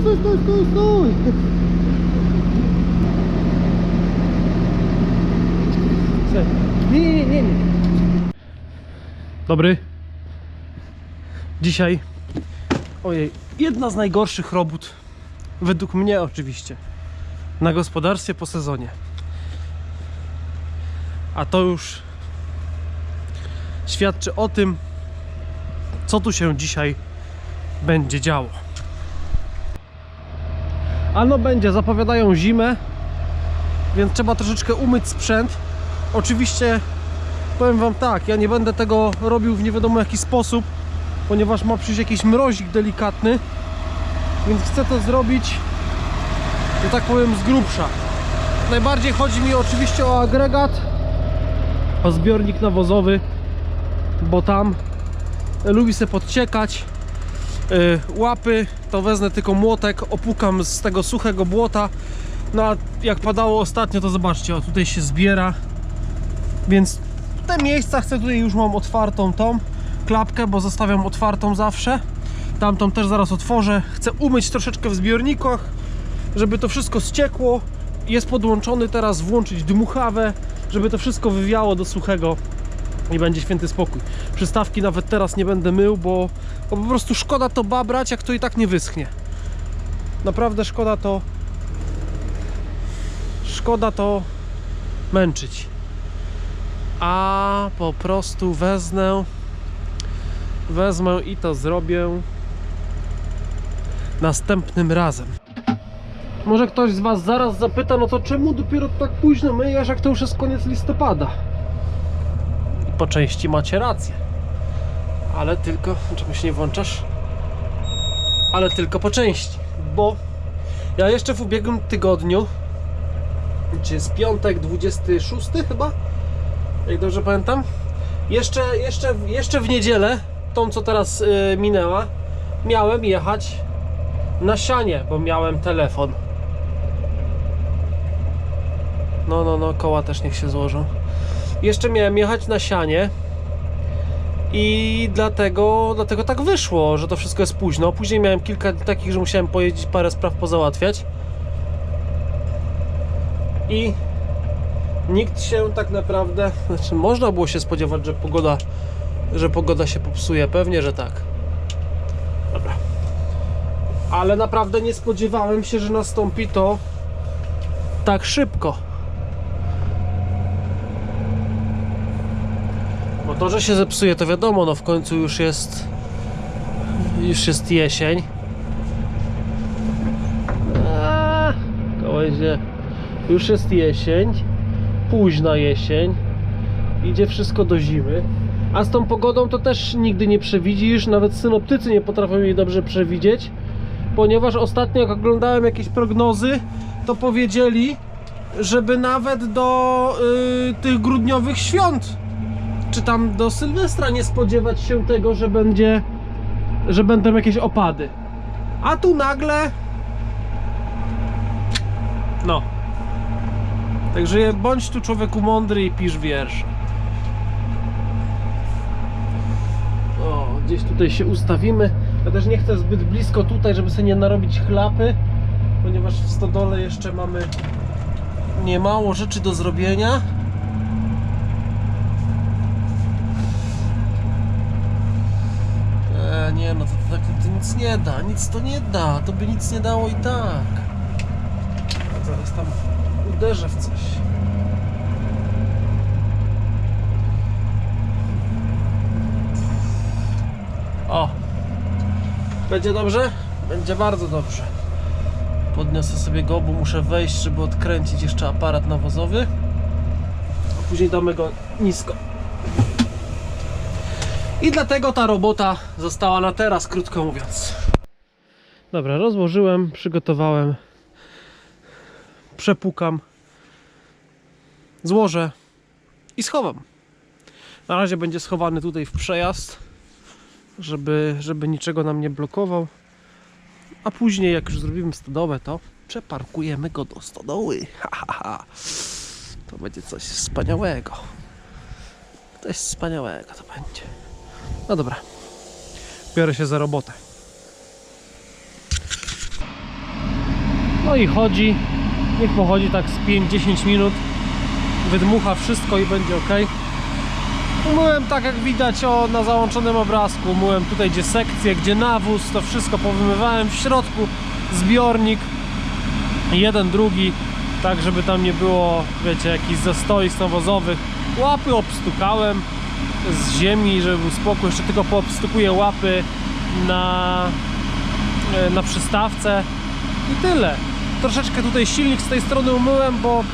stój, stój, stój, stój, nie, nie, nie. Dobry. Dzisiaj, ojej, jedna z najgorszych robót, według mnie oczywiście, na gospodarstwie po sezonie. A to już świadczy o tym, co tu się dzisiaj będzie działo. Ano będzie, zapowiadają zimę, więc trzeba troszeczkę umyć sprzęt. Oczywiście powiem Wam tak, ja nie będę tego robił w nie wiadomo jaki sposób, ponieważ ma przyjść jakiś mrozik delikatny, więc chcę to zrobić, że tak powiem, z grubsza. Najbardziej chodzi mi oczywiście o agregat, o zbiornik nawozowy, bo tam lubi się podciekać. Yy, łapy to wezmę tylko młotek, opukam z tego suchego błota. No a jak padało ostatnio, to zobaczcie, o tutaj się zbiera. Więc te miejsca chcę tutaj już mam otwartą tą klapkę, bo zostawiam otwartą zawsze. Tamtą też zaraz otworzę. Chcę umyć troszeczkę w zbiornikach, żeby to wszystko ściekło. Jest podłączony teraz włączyć dmuchawę, żeby to wszystko wywiało do suchego i będzie święty spokój. Przystawki nawet teraz nie będę mył, bo, bo po prostu szkoda to babrać, jak to i tak nie wyschnie. Naprawdę szkoda to szkoda to męczyć. A po prostu wezmę wezmę i to zrobię następnym razem. Może ktoś z Was zaraz zapyta, no to czemu dopiero tak późno myjesz, jak to już jest koniec listopada? Po części macie rację. Ale tylko, czemu się nie włączasz? Ale tylko po części, bo ja jeszcze w ubiegłym tygodniu, czy jest piątek 26 chyba, jak dobrze pamiętam, jeszcze, jeszcze, jeszcze w niedzielę, tą co teraz y, minęła, miałem jechać na sianie, bo miałem telefon. No, no, no, koła też niech się złożą. Jeszcze miałem jechać na sianie i dlatego, dlatego tak wyszło, że to wszystko jest późno. Później miałem kilka takich, że musiałem pojeździć, parę spraw pozałatwiać. I nikt się tak naprawdę, znaczy można było się spodziewać, że pogoda, że pogoda się popsuje, pewnie, że tak. Dobra. Ale naprawdę nie spodziewałem się, że nastąpi to tak szybko. To, że się zepsuje, to wiadomo, no w końcu już jest już jest jesień. Eee, Kołyzie. Już jest jesień, późna jesień. Idzie wszystko do zimy. A z tą pogodą to też nigdy nie przewidzisz, nawet synoptycy nie potrafią jej dobrze przewidzieć, ponieważ ostatnio jak oglądałem jakieś prognozy, to powiedzieli, żeby nawet do y, tych grudniowych świąt czy tam do Sylwestra nie spodziewać się tego, że będzie, że będą jakieś opady. A tu nagle no. Także bądź tu człowieku mądry i pisz wiersz. O, gdzieś tutaj się ustawimy. Ja też nie chcę zbyt blisko tutaj, żeby sobie nie narobić chlapy, ponieważ w stodole jeszcze mamy niemało rzeczy do zrobienia. Nie no, to, to, tak to nic nie da, nic to nie da, to by nic nie dało i tak. Zaraz tam uderzę w coś. O! Będzie dobrze? Będzie bardzo dobrze. Podniosę sobie go, bo muszę wejść, żeby odkręcić jeszcze aparat nawozowy. A później damy go nisko. I dlatego ta robota została na teraz, krótko mówiąc. Dobra, rozłożyłem, przygotowałem. Przepukam. Złożę i schowam. Na razie będzie schowany tutaj w przejazd, żeby, żeby niczego nam nie blokował. A później, jak już zrobimy stodołę, to przeparkujemy go do stodoły. Ha, ha, ha. To będzie coś wspaniałego. Coś wspaniałego to będzie. No dobra. Biorę się za robotę. No i chodzi, niech pochodzi tak z 5-10 minut, wydmucha wszystko i będzie ok. Umyłem tak jak widać o, na załączonym obrazku, umyłem tutaj gdzie sekcje, gdzie nawóz, to wszystko powymywałem w środku, zbiornik, jeden, drugi, tak żeby tam nie było, wiecie, jakichś zastoisk nawozowych. Łapy obstukałem z ziemi, żeby był spokój, jeszcze tylko poobstukuję łapy na, e, na przystawce i tyle. Troszeczkę tutaj silnik z tej strony umyłem, bo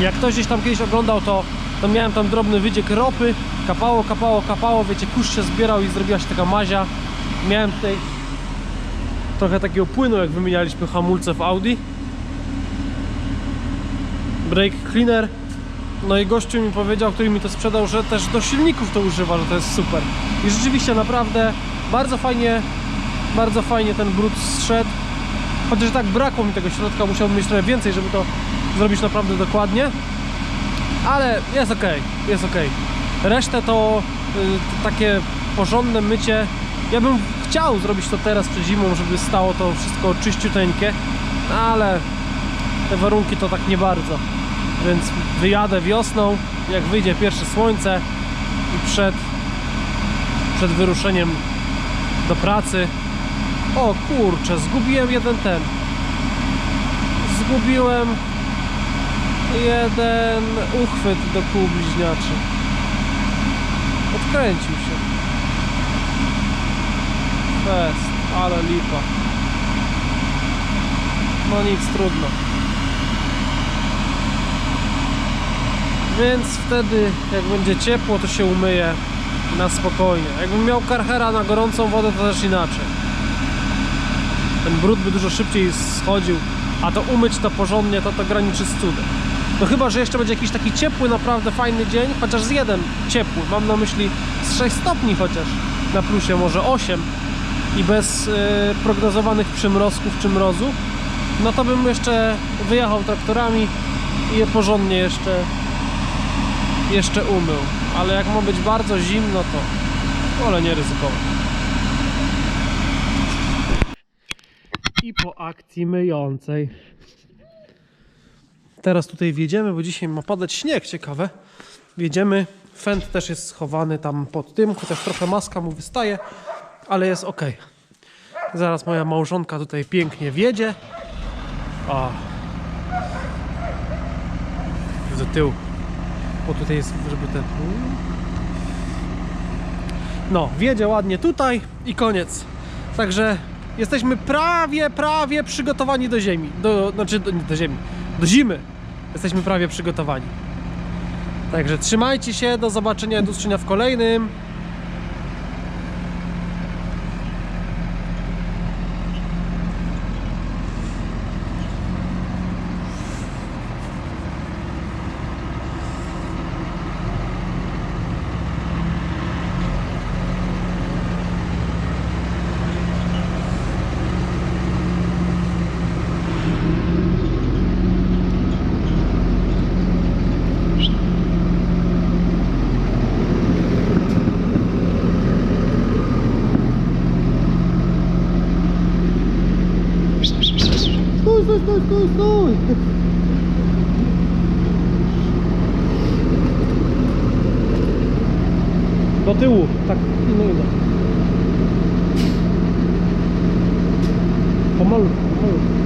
jak ktoś gdzieś tam kiedyś oglądał, to, to miałem tam drobny wyciek ropy, kapało, kapało, kapało, wiecie, kurz się zbierał i zrobiła się taka mazia. Miałem tutaj trochę takiego płynu, jak wymienialiśmy hamulce w Audi. Brake cleaner. No i gościu mi powiedział, który mi to sprzedał, że też do silników to używa, że to jest super. I rzeczywiście naprawdę bardzo fajnie, bardzo fajnie ten brud zszedł. Chociaż tak brakło mi tego środka, musiałbym mieć trochę więcej, żeby to zrobić naprawdę dokładnie. Ale jest ok, jest ok. Resztę to y, takie porządne mycie. Ja bym chciał zrobić to teraz przed zimą, żeby stało to wszystko czyściuteńkie, ale te warunki to tak nie bardzo. Więc wyjadę wiosną, jak wyjdzie pierwsze słońce i przed, przed wyruszeniem do pracy. O kurczę, zgubiłem jeden ten. Zgubiłem jeden uchwyt do kół bliźniaczy. Odkręcił się. Fest, ale lipa. No nic, trudno. Więc wtedy, jak będzie ciepło, to się umyje na spokojnie. Jakbym miał karchera na gorącą wodę, to też inaczej. Ten brud by dużo szybciej schodził, a to umyć to porządnie, to to graniczy z cudem. No chyba, że jeszcze będzie jakiś taki ciepły, naprawdę fajny dzień, chociaż z jeden ciepły, mam na myśli z 6 stopni chociaż, na plusie może 8 i bez y, prognozowanych przymrozków czy mrozu, no to bym jeszcze wyjechał traktorami i je porządnie jeszcze jeszcze umył. Ale jak ma być bardzo zimno, to wolę nie ryzykować. I po akcji myjącej. Teraz tutaj wjedziemy, bo dzisiaj ma padać śnieg, ciekawe. Wjedziemy. Fend też jest schowany tam pod tym, chociaż trochę maska mu wystaje, ale jest ok. Zaraz moja małżonka tutaj pięknie wjedzie. O. Do tyłu. Bo tutaj jest, żeby ten... No, wjedzie ładnie tutaj i koniec. Także jesteśmy prawie, prawie przygotowani do ziemi. Do, znaczy, do, nie do ziemi. Do zimy. Jesteśmy prawie przygotowani. Także trzymajcie się, do zobaczenia, do w kolejnym. Stój, stój, stój, stój! Do tyłu, tak, no i no. Pomalutku, pomalutku.